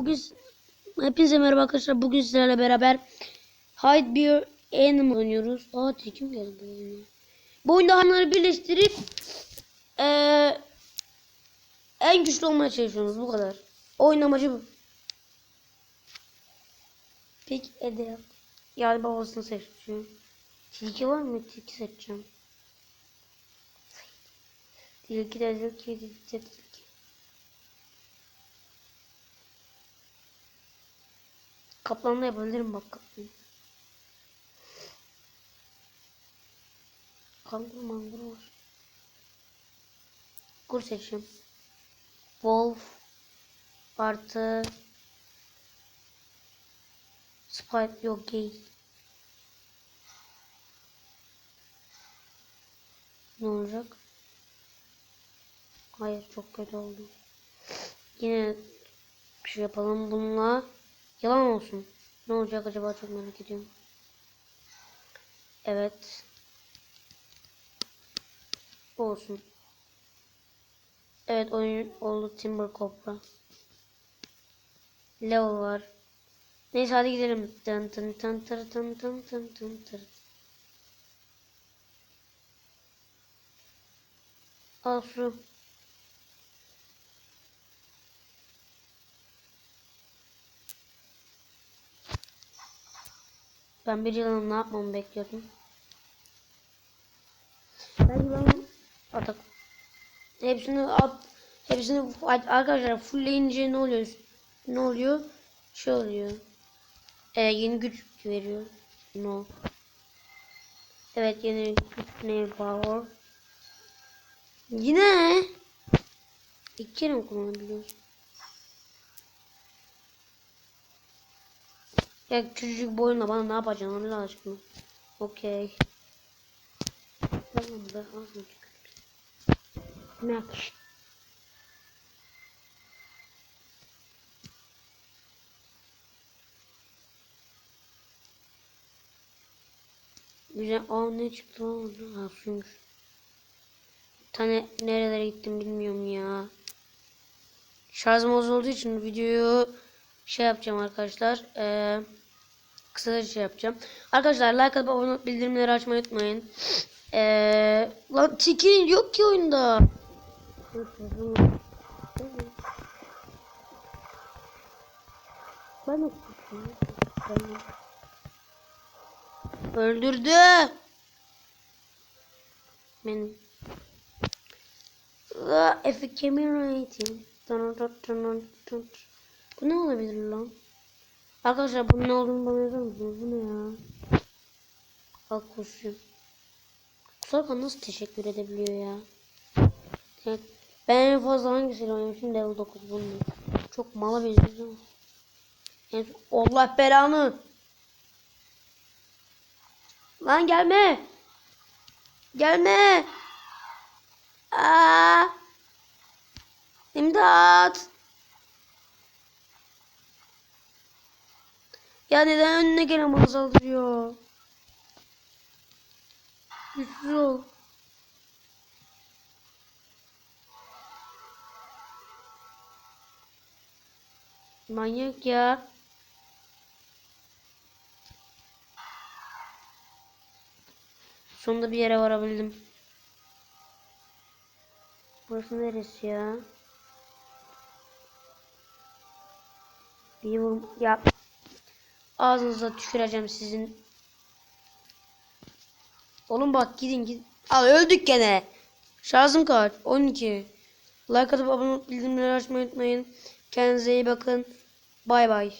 bugün hepinize merhaba arkadaşlar. Bugün sizlerle beraber Hide bir Animal oynuyoruz. Aa tekim geldi bu oyuna. Bu oyunda hayvanları birleştirip eee, en güçlü olmaya çalışıyoruz. Bu kadar. Oyun amacı bu. Peki Ede. Yani babasını seçiyorum. Tilki var mı? Tilki seçeceğim. Tilki de tilki de tilki. Kaplanla yapabilirim bak kaplan. Kanguru manguru var. Kur seçeyim. Wolf artı Spike yok gay. Ne olacak? Hayır çok kötü oldu. Yine bir şey yapalım bununla. Yalan olsun. Ne olacak acaba çok merak ediyorum. Evet. Olsun. Evet oyun oldu Timber Cobra. Level var. Neyse hadi gidelim. Tın tın tın tır tın tın tın tın tır. Al. Ben bir yılın ne yapmamı bekliyordum. Ben ben atak. Hepsini at. Hepsini arkadaşlar fullleyince ne oluyor? Ne oluyor? Şey oluyor. Ee, yeni güç veriyor. No. Evet yeni güç ne power. Yine iki kere mi kullanabiliyorsun? Ya küçücük boyunla bana ne yapacaksın Allah aşkına? Okey. Tamam da az mı Max. Güzel. Aa ne çıktı lan? Ha suymuş. Tane nerelere gittim bilmiyorum ya. Şarjım az olduğu için videoyu şey yapacağım arkadaşlar. Eee kısa şey yapacağım. Arkadaşlar like atıp abone bildirimleri açmayı unutmayın. Eee lan tikin yok ki oyunda. Ben Öldürdü. Benim. Efe Kemiray'tin. Bu ne olabilir lan? Arkadaşlar bunun ne olduğunu bana yazar mısınız? Bu ne ya? Al kostüm. Kusarkan nasıl teşekkür edebiliyor ya? Ben en fazla hangisiyle oynamışım? Level 9 bunu. Çok mala benziyor ama. Allah belanı. Lan gelme. Gelme. Aa. İmdat. Ya neden önüne gelen bana saldırıyor? Güçsüz ol. Manyak ya. Sonunda bir yere varabildim. Burası neresi ya? Bir vur ya ağzınıza tüküreceğim sizin. Oğlum bak gidin gidin. Al öldük gene. Şarjım kaç? 12. Like atıp abone olup bildirimleri açmayı unutmayın. Kendinize iyi bakın. Bay bay.